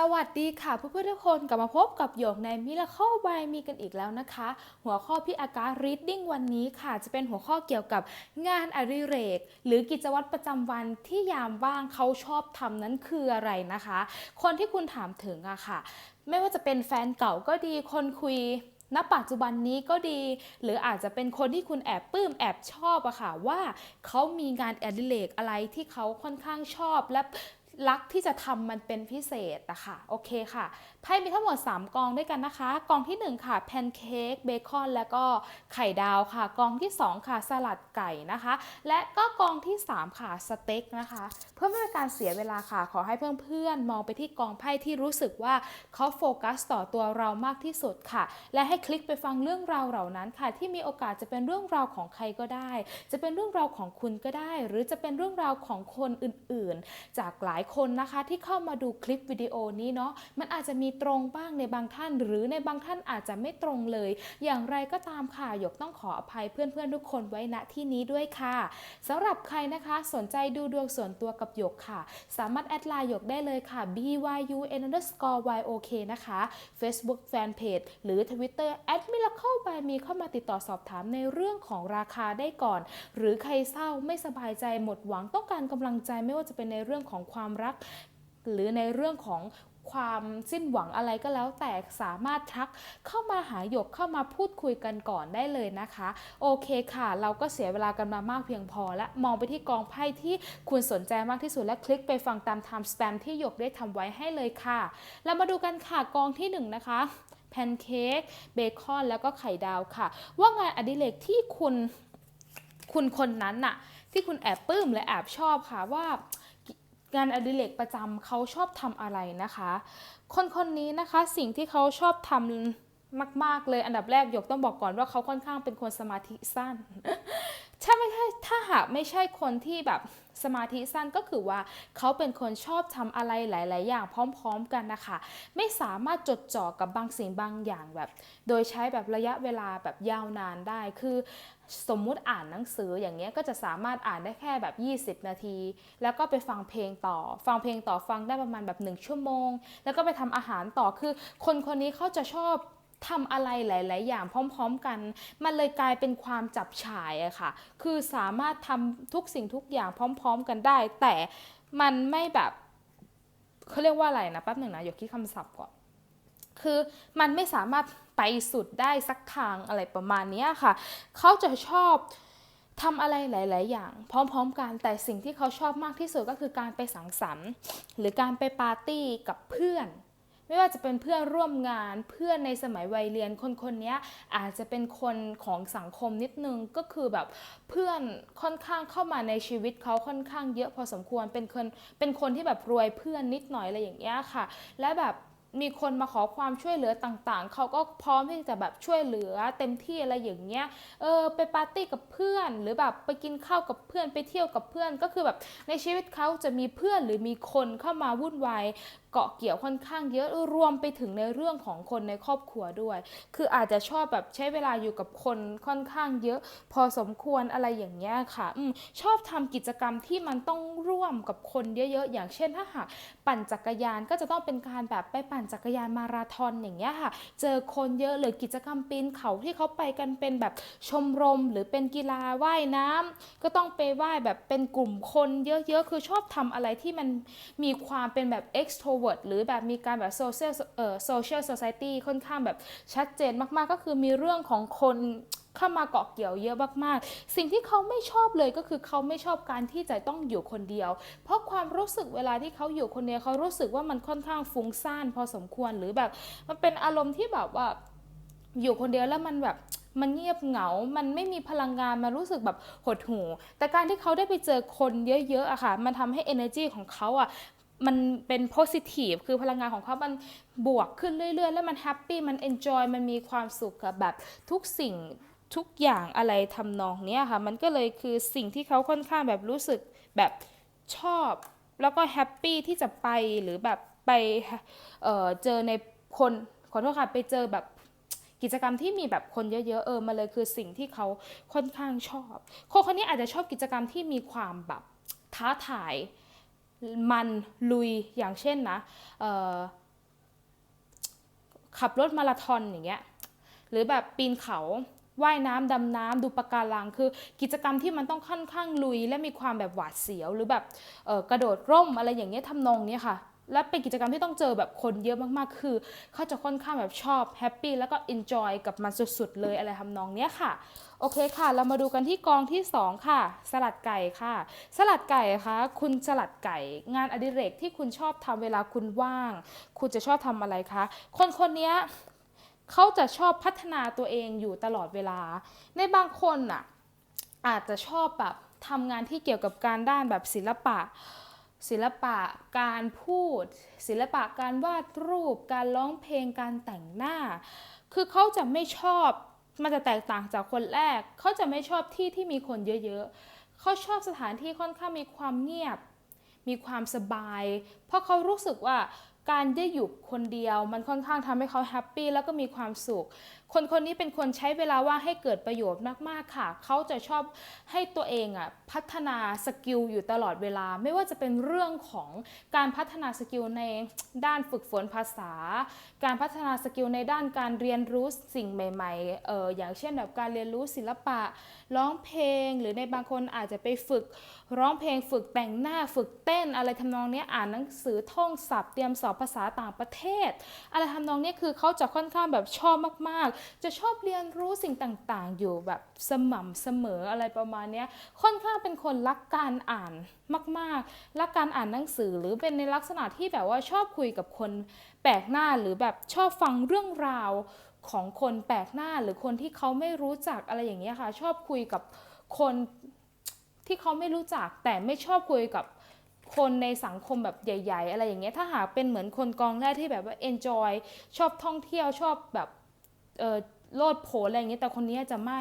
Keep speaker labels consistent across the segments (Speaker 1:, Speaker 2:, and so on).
Speaker 1: สวัสดีค่ะเพื่อนๆทุกคนกลับมาพบกับหยกใน Miracle by มีกันอีกแล้วนะคะ หัวข้อพี่อากา reading วันนี้ค่ะ จะเป็นหัวข้อเกี่ยวกับงานอดิเรก หรือกิจวัตรประจำวันที่ยามว่างเขาชอบทำนั้นคืออะไรนะคะ คนที่คุณถามถึงอะค่ะ ไม่ว่าจะเป็นแฟนเก่าก็ดีคนคุยณปัจจุบันนี้ก็ดี หรืออาจจะเป็นคนที่คุณแอบปลื้มแอบชอบอะค่ะว่าเขามีงานอดิเรกอะไรที่เขาค่อนข้างชอบและ รักที่จะทำมันเป็นพิเศษอะค่ะโอเคค่ะ ไพ่มีทั้งหมด 3 กองด้วยกันนะคะ กองที่ 1 ค่ะแพนเค้กเบคอน แล้วก็ไข่ดาวค่ะ กองที่ 2 ค่ะสลัดไก่นะคะ และก็กองที่ 3 ค่ะสเต็กนะคะ เพื่อไม่เป็นการเสียเวลาค่ะ ขอให้เพื่อนๆ มองไปที่กองไพ่ที่รู้สึกว่าเขาโฟกัสต่อตัวเรามากที่สุดค่ะ และให้คลิกไปฟังเรื่องราวเหล่านั้นค่ะ ที่มีโอกาสจะเป็นเรื่องราวของใครก็ได้ จะเป็นเรื่องราวของคุณก็ได้ หรือจะเป็นเรื่องราวของคนอื่นๆ จากหลายคนนะคะที่เข้ามาดูคลิปวิดีโอนี้เนาะมันอาจจะมีตรงบ้างในบางท่าน หรือในบางท่านอาจจะไม่ตรงเลย อย่างไรก็ตามค่ะหยกต้องขออภัยเพื่อนๆทุกคนไว้ณที่นี้ด้วยค่ะสำหรับใครนะคะสนใจดูดวงส่วนตัวกับหยกค่ะ สามารถแอดไลน์หยกได้เลยค่ะ byu underscore yok นะคะ Facebook Fanpage หรือ Twitter at miracle by me เข้ามาติดต่อสอบถามในเรื่องของราคาได้ก่อน หรือใครเศร้าไม่สบายใจหมดหวังต้องการกำลังใจไม่ว่าจะเป็นในเรื่องของความรัก หรือในเรื่องของ ความสิ้นหวังอะไรก็แล้วแต่สามารถทักเข้ามาหาหยกเข้ามาพูดคุยกันก่อนได้เลยนะคะ โอเคค่ะ เราก็เสียเวลากันมามากเพียงพอ และมองไปที่กองไพ่ที่คุณสนใจมากที่สุดและคลิกไปฟังตาม time stamp ที่หยกได้ทำไว้ให้เลยค่ะ เรามาดูกันค่ะกองที่หนึ่งนะคะแพนเค้กเบคอนแล้วก็ไข่ดาวค่ะ ว่างานอดิเรกที่คุณคุณคนนั้นน่ะ ที่คุณแอบปลื้มและแอบชอบค่ะว่า งานอดิเรกประจำเขาชอบทำอะไรนะคะ คนคนนี้นะคะสิ่งที่เขาชอบทำมาก ๆ เลยอันดับแรกหยกต้องบอกก่อนว่าเขาค่อนข้างเป็นคนสมาธิสั้น ถ้าไม่ใช่ถ้าหากไม่ใช่คนที่แบบสมาธิสั้นก็คือว่าเขาเป็นคนชอบทำอะไรหลาย ๆ อย่างพร้อม ๆ กันนะคะ ไม่สามารถจดจ่อกับบางสิ่งบางอย่างแบบ โดยใช้แบบระยะเวลาแบบยาวนานได้ คือสมมุติอ่านหนังสืออย่างเงี้ยก็จะสามารถอ่านได้แค่แบบ 20 นาที แล้วก็ไปฟังเพลงต่อ ฟังเพลงต่อฟังได้ประมาณแบบ 1 ชั่วโมง แล้วก็ไปทำอาหารต่อคือ คนคนนี้เขาจะชอบ ทำอะไรหลาย ๆ อย่างพร้อม ๆ กัน มันเลยกลายเป็นความจับฉ่ายอะค่ะ คือสามารถทำทุกสิ่งทุกอย่างพร้อม ๆ กันได้ แต่มันไม่แบบเขาเรียกว่าอะไรนะแป๊บหนึ่งนะอย่าคิดคำศัพท์ก่อน คือมันไม่สามารถไปสุดได้สักทางอะไรประมาณนี้ค่ะ เขาจะชอบทำอะไรหลาย ๆ อย่าง พร้อม ๆ กัน แต่สิ่งที่เขาชอบมากที่สุดก็คือการไปสังสรรค์ หรือการไปปาร์ตี้กับเพื่อน ไม่ว่าจะเป็นเพื่อนร่วมงานเพื่อนในสมัยวัยเรียนคนคนนี้อาจจะเป็นคนของสังคมนิดนึงก็คือแบบเพื่อนค่อนข้างเข้ามาในชีวิตเขาค่อนข้างเยอะพอสมควรเป็นคนเป็นคนที่แบบรวยเพื่อนนิดหน่อยอะไรอย่างเงี้ยค่ะ และแบบมีคนมาขอความช่วยเหลือต่างๆ เขาก็พร้อมที่จะแบบช่วยเหลือเต็มที่อะไรอย่างเงี้ย เออไปปาร์ตี้กับเพื่อน หรือแบบไปกินข้าวกับเพื่อนไปเที่ยวกับเพื่อนก็คือแบบในชีวิตเขาจะมีเพื่อนหรือมีคนเข้ามาวุ่นวาย เกาะเกี่ยวค่อนข้างเยอะรวมไปถึงในเรื่องของคนในครอบครัวด้วย คืออาจจะชอบแบบใช้เวลาอยู่กับคนค่อนข้างเยอะ พอสมควรอะไรอย่างเงี้ยค่ะอมชอบทำกิจกรรมที่มันต้องร่วมกับคนเยอะๆอย่างเช่นถ้าหากปั่นจักรยานก็จะต้องเป็นการแบบไปปั่นจักรยานมาราธอนอย่างเงี้ยค่ะ เจอคนเยอะหรือกิจกรรมปีนเขาที่เขาไปกันเป็นแบบชมรม หรือเป็นกีฬาว่ายน้ำก็ต้องไปว่ายแบบเป็นกลุ่มคนเยอะๆคือชอบทำอะไรที่มันมีความเป็นแบบ extrovert หรือแบบมีการแบบ social เอ่อ social society ค่อนข้างแบบชัดเจนมาก ๆ ก็คือมีเรื่องของคนเข้ามาเกาะเกี่ยวเยอะมากๆ สิ่งที่เขาไม่ชอบเลยก็คือเขาไม่ชอบการที่จะต้องอยู่คนเดียว เพราะความรู้สึกเวลาที่เขาอยู่คนเดียวเขารู้สึกว่ามันค่อนข้างฟุ้งซ่านพอสมควรหรือแบบ มันเป็นอารมณ์ที่แบบว่าอยู่คนเดียวแล้วมันแบบมันเงียบเหงา มันไม่มีพลังงาน มันรู้สึกแบบหดหู่แต่การที่เขาได้ไปเจอคนเยอะๆอะค่ะ มันทำให้ energy ของเขาอะ มันเป็น positive คือพลังงานของเขามันบวกขึ้นเรื่อย ๆ แล้วมันแฮปปี้มัน enjoy มันมีความสุขกับแบบทุกสิ่งทุกอย่างอะไรทำนองเนี้ยค่ะ มันก็เลยคือสิ่งที่เขาค่อนข้างแบบรู้สึกแบบชอบ แล้วก็แฮปปี้ที่จะไปหรือแบบไปเเจอในคนขอโทษค่ะไปเจอแบบกิจกรรมที่มีแบบคนเยอะๆเออมาเลยคือสิ่งที่เขาค่อนข้างชอบคนคนนี้อาจจะชอบกิจกรรมที่มีความแบบท้าทาย มันลุยอย่างเช่นนะขับรถมาราธอนอย่างเงี้ยหรือแบบปีนเขาว่ายน้ำดำน้ำดูปะการังคือ กิจกรรมที่มันต้องค่อนข้างลุย และมีความแบบหวาดเสียว หรือแบบกระโดดร่มอะไรอย่างเงี้ยทำนองเนี้ยค่ะ และเป็นกิจกรรมที่ต้องเจอแบบคนเยอะมากๆ คือเขาจะค่อนข้างแบบชอบแฮปปี้แล้วก็อินจอยกับมันสุดๆ เลยอะไรทำนองเนี้ยค่ะ โอเคค่ะ เรามาดูกันที่กองที่ 2 ค่ะ สลัดไก่ค่ะ สลัดไก่คะคุณสลัดไก่ งานอดิเรกที่คุณชอบทำเวลาคุณว่าง คุณจะชอบทำอะไรคะ คนคนนี้เขาจะชอบพัฒนาตัวเองอยู่ตลอดเวลา ในบางคนน่ะอาจจะชอบแบบทำงานที่เกี่ยวกับการด้านแบบศิลปะ ศิลปะการพูด ศิลปะการวาดรูป การร้องเพลงการแต่งหน้า คือเขาจะไม่ชอบมันจะแตกต่างจากคนแรก เขาจะไม่ชอบที่ที่มีคนเยอะๆ เขาชอบสถานที่ค่อนข้างมีความเงียบ มีความสบาย เพราะเขารู้สึกว่า การได้อยู่คนเดียว มันค่อนข้างทำให้เขาแฮปปี้แล้วก็มีความสุข คนคนนี้เป็นคนใช้เวลาว่างให้เกิดประโยชน์มากๆค่ะ เขาจะชอบให้ตัวเองอะพัฒนาสกิลอยู่ตลอดเวลา ไม่ว่าจะเป็นเรื่องของการพัฒนาสกิลในด้านฝึกฝนภาษา การพัฒนาสกิลในด้านการเรียนรู้สิ่งใหม่ๆเอออย่างเช่นแบบการเรียนรู้ศิลปะ ร้องเพลง หรือในบางคนอาจจะไปฝึกร้องเพลง ฝึกแต่งหน้า ฝึกเต้นอะไรทำนองนี้อ่านหนังสือท่องศัพท์เตรียมสอบภาษาต่างประเทศ อะไรทำนองนี้คือเขาจะค่อนข้างแบบชอบมากๆ จะชอบเรียนรู้สิ่งต่างๆ อยู่แบบสม่ำเสมออะไรประมาณนี้ค่อนข้างเป็นคนรักการอ่านมากๆ รักการอ่านหนังสือหรือเป็นในลักษณะที่แบบว่าชอบคุยกับคนแปลกหน้าหรือแบบชอบฟังเรื่องราวของคนแปลกหน้าหรือคนที่เขาไม่รู้จักอะไรอย่างเงี้ยค่ะ ชอบคุยกับคนที่เขาไม่รู้จักแต่ไม่ชอบคุยกับ คนในสังคมแบบใหญ่ ๆ อะไรอย่างเงี้ยถ้าหากเป็นเหมือนคนกองแรกที่แบบว่า enjoy ชอบท่องเที่ยวชอบแบบเออโลดโผนอะไรอย่างเงี้ยแต่คนนี้จะไม่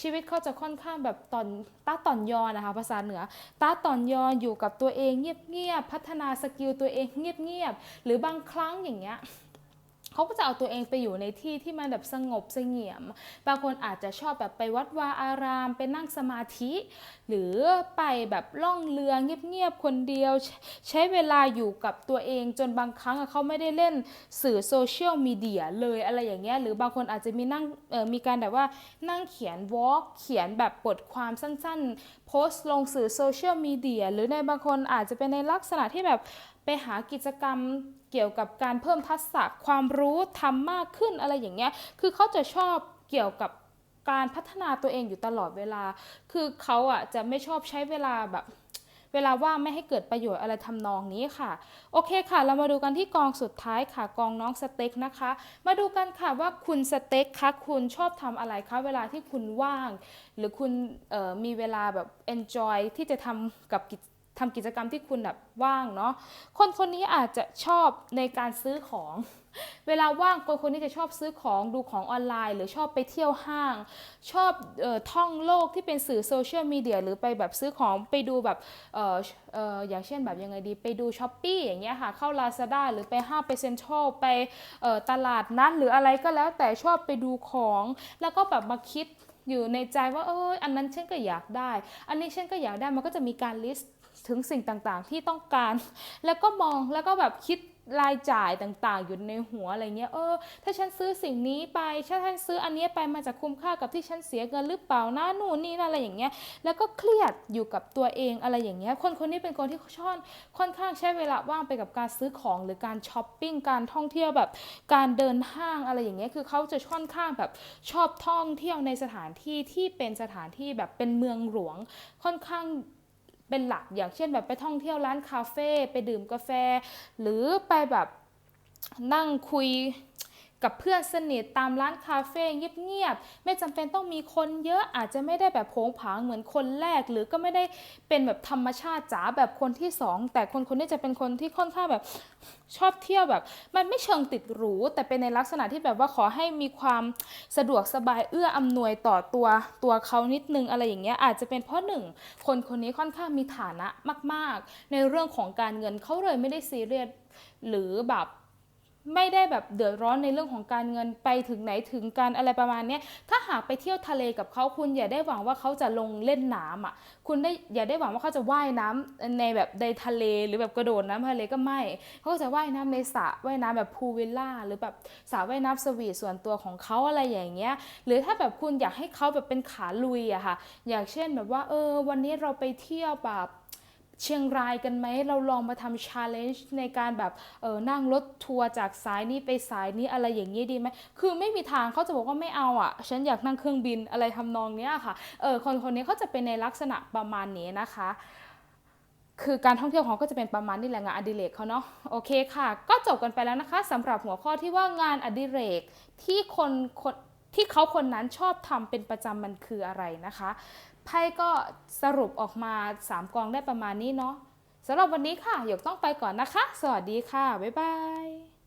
Speaker 1: ชีวิตเขาจะค่อนข้างแบบตอนต้าตอนยอนนะคะ ภาษาเหนือต้าตอนยอนอยู่กับตัวเองเงียบๆพัฒนาสกิลตัวเองเงียบๆหรือบางครั้งอย่างเงี้ย เขาก็จะเอาตัวเองไปอยู่ในที่ที่มันแบบสงบเสงี่ยม บางคนอาจจะชอบแบบไปวัดวาอาราม ไปนั่งสมาธิ หรือไปแบบล่องเรือเงียบๆคนเดียวใชใช้เวลาอยู่กับตัวเองจนบางครั้งเขาไม่ได้เล่นสื่อโซเชียลมีเดียเลยอะไรอย่างเงี้ยหรือบางคนอาจจะมีนั่งมีการแบบว่านั่งเขียนวอล์กเขียนแบบบทความสั้นๆ โพสต์ลงสื่อโซเชียลมีเดียหรือในบางคนอาจจะเป็นในลักษณะที่แบบ ไปหากิจกรรมเกี่ยวกับการเพิ่มทักษะความรู้ทำมากขึ้นอะไรอย่างเงี้ย คือเขาจะชอบเกี่ยวกับการพัฒนาตัวเองอยู่ตลอดเวลา คือเขาอะจะไม่ชอบใช้เวลาแบบเวลาว่างไม่ให้เกิดประโยชน์อะไรทำนองนี้ค่ะ โอเคค่ะ เรามาดูกันที่กองสุดท้ายค่ะ กองน้องสเต็กนะคะ มาดูกันค่ะว่าคุณสเต็กคะคุณชอบทำอะไรคะเวลาที่คุณว่าง หรือคุณมีเวลาแบบ enjoy ที่จะทำกับกิจ ทำกิจกรรมที่คุณแบบว่างเนาะคนคนนี้อาจจะชอบในการซื้อของ เวลาว่างคนคนนี้จะชอบซื้อของดูของออนไลน์ หรือชอบไปเที่ยวห้าง ชอบออท่องโลกที่เป็นสื่อโซเชียลมีเดียหรือไปแบบซื้อของไปดูแบบเออเอออย่างเช่นแบบยังไงดี ไปดูช้อปปี้อย่างเงี้ยค่ะเข้า Lazada หรือไปห้างไปเซ็นทรัลไปตลาดนัดหรืออะไรก็แล้วแต่ชอบไปดูของ แล้วก็แบบมาคิดอยู่ในใจว่าเอออันนั้นฉันก็อยากได้ อันนี้ฉันก็อยากได้มันก็จะมีการลิสต์ ถึงสิ่งต่างๆ ที่ต้องการ แล้วก็มองแล้วก็แบบคิดรายจ่ายต่างๆ อยู่ในหัวอะไรเงี้ย เออ ถ้าฉันซื้อสิ่งนี้ไป ถ้าฉันซื้ออันนี้ไปมาจากคุ้มค่ากับที่ฉันเสียเงินหรือเปล่านะนู่นนี่นั่นอะไรอย่างเงี้ย แล้วก็เครียดอยู่กับตัวเองอะไรอย่างเงี้ย คนคนนี้เป็นคนที่ชอบค่อนข้างใช้เวลาว่างไปกับการซื้อของหรือการช้อปปิ้ง การท่องเที่ยวแบบการเดินห้างอะไรอย่างเงี้ย คือเขาจะค่อนข้างแบบชอบท่องเที่ยวในสถานที่ที่เป็นสถานที่แบบเป็นเมืองหลวงค่อนข้าง เป็นหลักอย่างเช่นแบบไปท่องเที่ยวร้านคาเฟ่ไปดื่มกาแฟ หรือไปแบบนั่งคุย กับเพื่อนสนิทตามร้านคาเฟ่เงียบๆไม่จำเป็นต้องมีคนเยอะอาจจะไม่ได้แบบโผงผางเหมือนคนแรก หรือก็ไม่ได้เป็นแบบธรรมชาติจ๋าแบบคนที่สองแต่คนคนนี้จะเป็นคนที่ค่อนข้างแบบชอบเที่ยวแบบ มันไม่เชิงติดหรู แต่เป็นในลักษณะที่แบบว่าขอให้มีความสะดวกสบายเอื้ออำนวยต่อตัวตัวเขานิดนึงอะไรอย่างเงี้ยอาจจะเป็นเพราะหนึ่งคนคนนี้ค่อนข้างมีฐานะมาก ๆ ในเรื่องของการเงินเขาเลยไม่ได้ซีเรียสหรือแบบ ไม่ได้แบบเดือดร้อนในเรื่องของการเงินไปถึงไหนถึงกันอะไรประมาณนี้ถ้าหากไปเที่ยวทะเลกับเขาคุณอย่าได้หวังว่าเขาจะลงเล่นน้ำอะ คุณได้อย่าได้หวังว่าเขาจะว่ายน้ำในแบบในทะเลหรือแบบกระโดดน้ำทะเลก็ไม่เขาจะว่ายน้ำในสระว่ายน้ำแบบพูลวิลล่าหรือแบบสระว่ายน้ำสวีทส่วนตัวของเขาอะไรอย่างเงี้ย หรือถ้าแบบคุณอยากให้เขาแบบเป็นขาลุยอะค่ะ อย่างเช่นแบบว่าเออ วันนี้เราไปเที่ยวแบบ เชียงรายกันไหม เราลองมาทำชาเลนจ์ในการแบบเออนั่งรถทัวร์จากสายนี้ไปสายนี้อะไรอย่างนี้ดีไหม คือไม่มีทางเขาจะบอกว่าไม่เอาอะฉันอยากนั่งเครื่องบินอะไรทำนองเนี้ยค่ะ เออคนคนนี้เขาจะเป็นในลักษณะประมาณนี้นะคะคือการท่องเที่ยวของก็จะเป็นประมาณนี้แหละงานอดิเรกเขาเนาะโอเคค่ะ ก็จบกันไปแล้วนะคะสำหรับหัวข้อที่ว่างานอดิเรกที่คนคนที่เขาคนนั้นชอบทำเป็นประจำมันคืออะไรนะคะ ไพ่ก็สรุปออกมา 3 กองได้ประมาณนี้เนาะสำหรับวันนี้ค่ะ หยกต้องไปก่อนนะคะ สวัสดีค่ะ บ๊ายบาย